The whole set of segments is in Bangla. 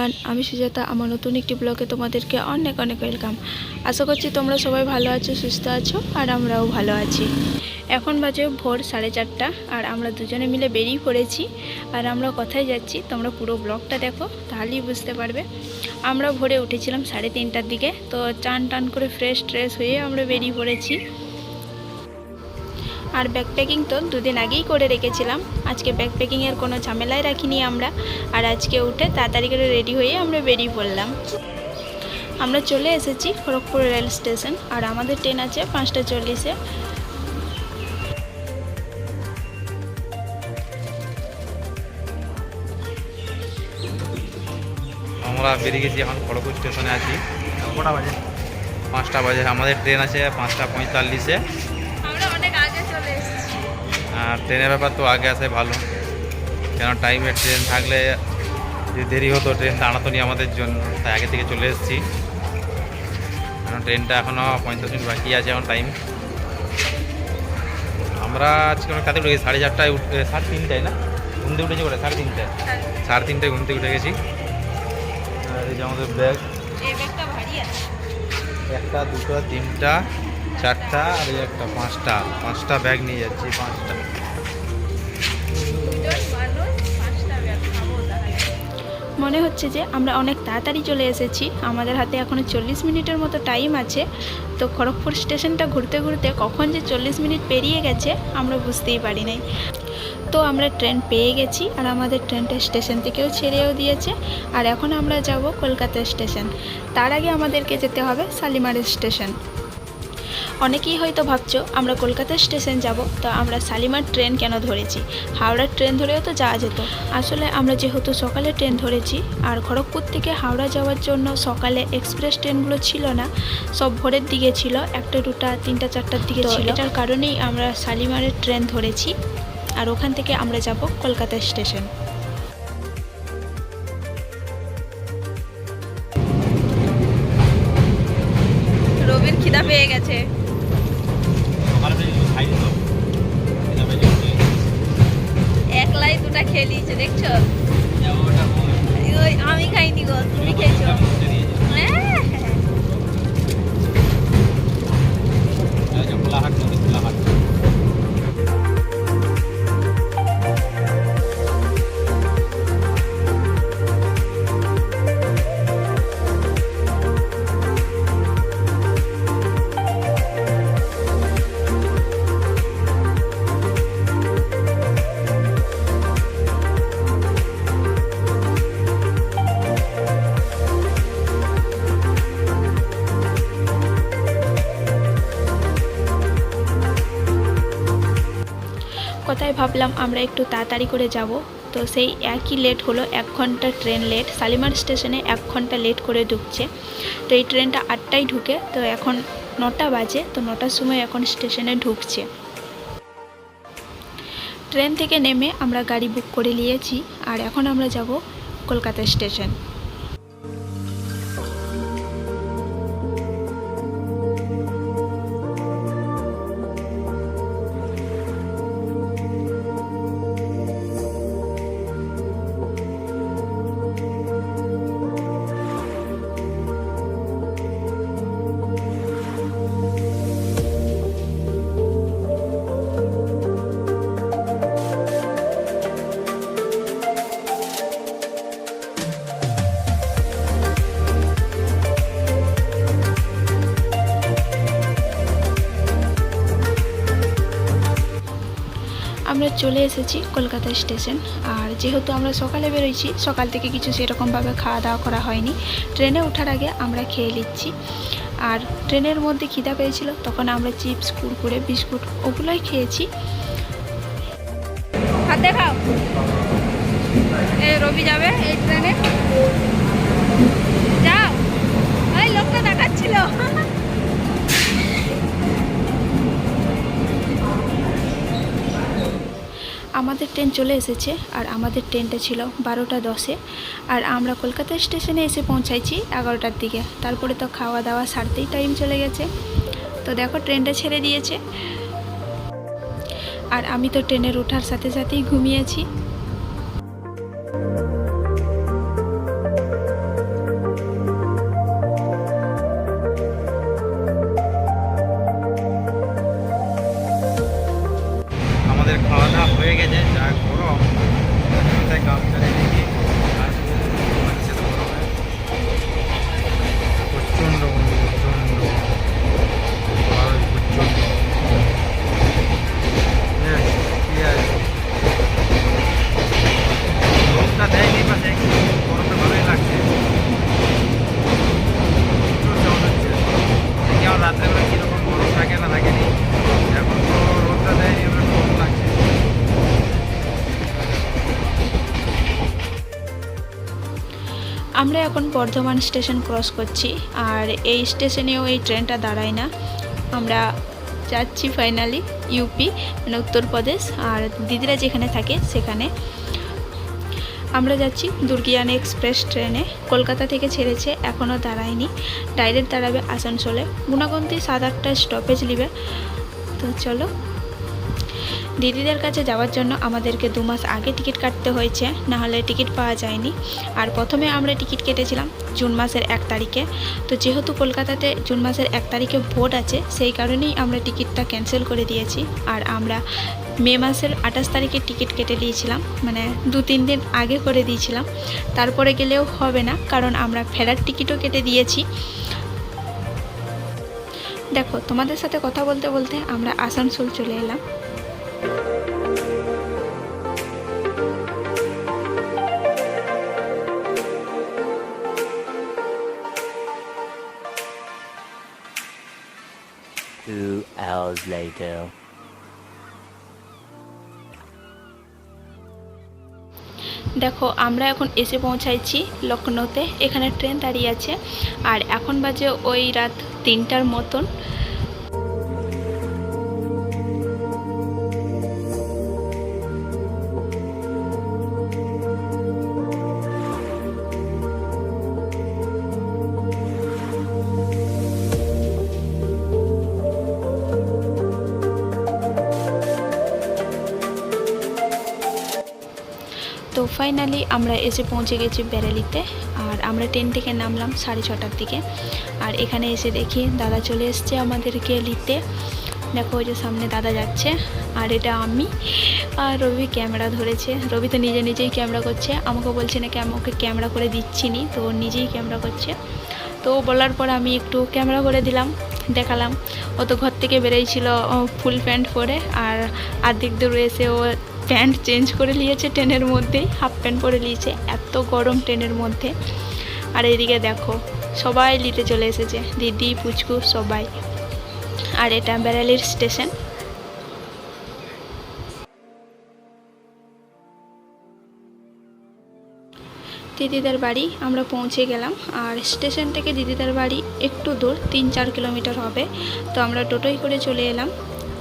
এভরিওয়ান, আমি সুজাতা, আমার নতুন একটি ব্লগে তোমাদেরকে অনেক অনেক ওয়েলকাম। আশা করছি তোমরা সবাই ভালো আছো, সুস্থ আছো, আর আমরাও ভালো আছি। এখন বাজে ভোর সাড়ে চারটা, আর আমরা দুজনে মিলে বেরিয়ে পড়েছি। আর আমরা কোথায় যাচ্ছি, তোমরা পুরো ব্লগটা দেখো, তাহলেই বুঝতে পারবে। আমরা ভোরে উঠেছিলাম সাড়ে তিনটার দিকে, তো চান টান করে ফ্রেশ ট্রেশ হয়ে আমরা বেরিয়ে পড়েছি। আর ব্যাকপ্যাকিং তো দুদিন আগেই করে রেখেছিলাম। আজকে ব্যাকপ্যাকিংয়ের কোনো ঝামেলাই রাখিনি আমরা। আর আজকে উঠে তাড়াতাড়ি করে রেডি হয়ে আমরা বেরিয়ে পড়লাম। আমরা চলে এসেছি খড়গপুর রেল স্টেশন। আর আমাদের ট্রেন আছে পাঁচটা চল্লিশে। আমরা বেরিয়ে গেছি এখন খড়গপুর স্টেশনে আছি। কটা বাজে? পাঁচটা বাজে। আমাদের ট্রেন আছে পাঁচটা পঁয়তাল্লিশে। আর ট্রেনের ব্যাপার তো আগে আসে ভালো। কেন টাইমে ট্রেন থাকলে যদি দেরি হতো ট্রেন দাঁড়াতো নি আমাদের জন্য তাই আগে থেকে চলে এসেছি। কারণ ট্রেনটা এখনও পঁয়তাল্লিশ মিনিট বাকি আছে এখন টাইম আমরা আজকে অনেক তাড়াতাড়ি উঠে গেছি সাড়ে চারটায় উঠে সাড়ে তিনটায় না? ঘুম থেকে উঠেছি করে সাড়ে তিনটায়। সাড়ে তিনটায় ঘুম থেকে উঠে গেছি। আর এই যে আমাদের ব্যাগ একটা দুটো তিনটা চারটা আর এই একটা পাঁচটা। পাঁচটা ব্যাগ নিয়ে যাচ্ছি পাঁচটা। মনে হচ্ছে যে আমরা অনেক তাড়াতাড়ি চলে এসেছি। আমাদের হাতে এখনও চল্লিশ মিনিটের মতো টাইম আছে। তো খড়গপুর স্টেশনটা ঘুরতে ঘুরতে কখন যে চল্লিশ মিনিট পেরিয়ে গেছে, আমরা বুঝতেই পারি নাই। তো আমরা ট্রেন পেয়ে গেছি আর আমাদের ট্রেনটা স্টেশন থেকেও ছেড়েও দিয়েছে। আর এখন আমরা যাব কলকাতা স্টেশন তার আগে আমাদেরকে যেতে হবে শালিমার স্টেশন অনেকেই হয়তো ভাবছ আমরা কলকাতা স্টেশন যাব তো আমরা শালিমার ট্রেন কেন ধরেছি? হাওড়ার ট্রেন ধরেও তো যাওয়া যেত। আসলে আমরা যেহেতু সকালে ট্রেন ধরেছি আর খড়গপুর থেকে হাওড়া যাওয়ার জন্য সকালে এক্সপ্রেস ট্রেনগুলো ছিল না সব ভোরের দিকে ছিল একটা দুটা তিনটা চারটার দিকে ছিল। এটার কারণেই আমরা শালিমারের ট্রেন ধরেছি আর ওখান থেকে আমরা যাব কলকাতা স্টেশন। দুটা খেয়ে দেখছ? আমি খাইনি গো তুমি খেয়েছো? হ্যাঁ। কোথায় ভাবলাম আমরা একটু তাড়াতাড়ি করে যাব। তো সেই একই লেট হলো, এক ঘণ্টা ট্রেন লেট শালিমার স্টেশনে এক ঘণ্টা লেট করে ঢুকছে। তো এই ট্রেনটা আটটায় ঢুকে, তো এখন নটা বাজে, তো নটার সময় এখন স্টেশনে ঢুকছে। ট্রেন থেকে নেমে আমরা গাড়ি বুক করে নিয়েছি, আর এখন আমরা যাব কলকাতা স্টেশন চলে এসেছি কলকাতা স্টেশন। আর যেহেতু আমরা সকালে বেরোইছি, সকাল থেকে কিছু সেরকমভাবে খাওয়া দাওয়া করা হয়নি। ট্রেনে ওঠার আগে আমরা খেয়ে নিচ্ছি। আর ট্রেনের মধ্যে খিদা পেয়েছিল, তখন আমরা চিপস, কুরকুরে, বিস্কুট ওগুলোই খেয়েছি। রবি যাবে এই ট্রেনে? ট্রেন চলে এসেছে আর আমাদের ট্রেনটা ছিল বারোটা দশে। আর আমরা কলকাতা স্টেশনে এসে পৌঁছাইছি এগারোটার দিকে। তারপরে তো খাওয়া দাওয়া সারতেই টাইম চলে গেছে। তো দেখো, ট্রেনটা ছেড়ে দিয়েছে। আর আমি তো ট্রেনের ওঠার সাথে সাথেই ঘুমিয়েছি আমাদের খাওয়া দাওয়া হয়ে গেছে tekrar görelim. আমরা এখন বর্ধমান স্টেশন ক্রস করছি, আর এই স্টেশনেও এই ট্রেনটা দাঁড়ায় না। আমরা যাচ্ছি ফাইনালি ইউপি মানে উত্তরপ্রদেশ, আর দিদিরা যেখানে থাকে সেখানে। আমরা যাচ্ছি দুর্গিয়ান এক্সপ্রেস ট্রেনে, কলকাতা থেকে ছেড়েছে, এখনও দাঁড়ায়নি। ডাইরেক্ট দাঁড়াবে আসানসোলে। গুণাগন্তি সাত আটটা স্টপেজ নেবে। তো চলো দিদিদের কাছে যাওয়ার জন্য আমাদেরকে দু মাস আগে টিকিট কাটতে হয়েছে, নাহলে টিকিট পাওয়া যায়নি। আর প্রথমে আমরা টিকিট কেটেছিলাম জুন মাসের এক তারিখে। তো যেহেতু কলকাতাতে জুন মাসের এক তারিখে ভোট আছে, সেই কারণেই আমরা টিকিটটা ক্যান্সেল করে দিয়েছি। আর আমরা মে মাসের আঠাশ তারিখে টিকিট কেটে দিয়েছিলাম মানে দু তিন দিন আগে করে দিয়েছিলাম। তারপরে গেলেও হবে না, কারণ আমরা ফেরার টিকিটও কেটে দিয়েছি। দেখো, তোমাদের সাথে কথা বলতে বলতে আমরা আসানসোল চলে এলাম। Two hours later. দেখো, আমরা এখন এসে পৌঁছাইছি লখনৌতে এখানে ট্রেন দাঁড়িয়ে আছে। আর এখন বাজে ওই রাত তিনটার মতন। তো ফাইনালি আমরা এসে পৌঁছে গেছি বেরালিতে আর আমরা ট্রেন থেকে নামলাম সাড়ে ছটার দিকে। আর এখানে এসে দেখি দাদা চলে এসছে আমাদেরকে নিতে দেখো ওই যে সামনে দাদা যাচ্ছে, আর এটা আমি। আর রবি ক্যামেরা ধরেছে। রবি তো নিজে নিজেই ক্যামেরা করছে। আমাকে বলছে আমি ওকে ক্যামেরা করে দিচ্ছি নি তো নিজেই ক্যামেরা করছে। তো বলার পর আমি একটু ক্যামেরা করে দিলাম, দেখালাম। ও তো ঘর থেকে বেরিয়েছিল ফুল প্যান্ট পরে, আর আর্ধেক দূর এসে ও প্যান্ট চেঞ্জ করে নিয়েছে ট্রেনের মধ্যেই হাফ প্যান্ট পরে নিয়েছে, এত গরম ট্রেনের মধ্যে। আর এদিকে দেখো, সবাই নিতে চলে এসেছে, দিদি, পুচকু, সবাই। আর এটা বেড়ালির স্টেশন। দিদিদার বাড়ি, আমরা পৌঁছে গেলাম। আর স্টেশন থেকে দিদিদার বাড়ি একটু দূর, তিন চার কিলোমিটার হবে। তো আমরা টোটোই করে চলে এলাম।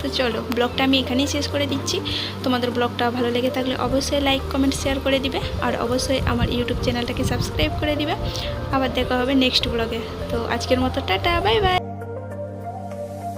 তো চলো, ব্লগটা আমি এখানেই শেষ করে দিচ্ছি। তোমাদের ব্লগটা ভালো লেগে থাকলে অবশ্যই লাইক কমেন্ট শেয়ার করে দিবে। আর অবশ্যই আমার ইউটিউব চ্যানেলটাকে সাবস্ক্রাইব করে দিবে। আবার দেখা হবে নেক্সট ব্লগে তো আজকের মতো টাটা বাই বাই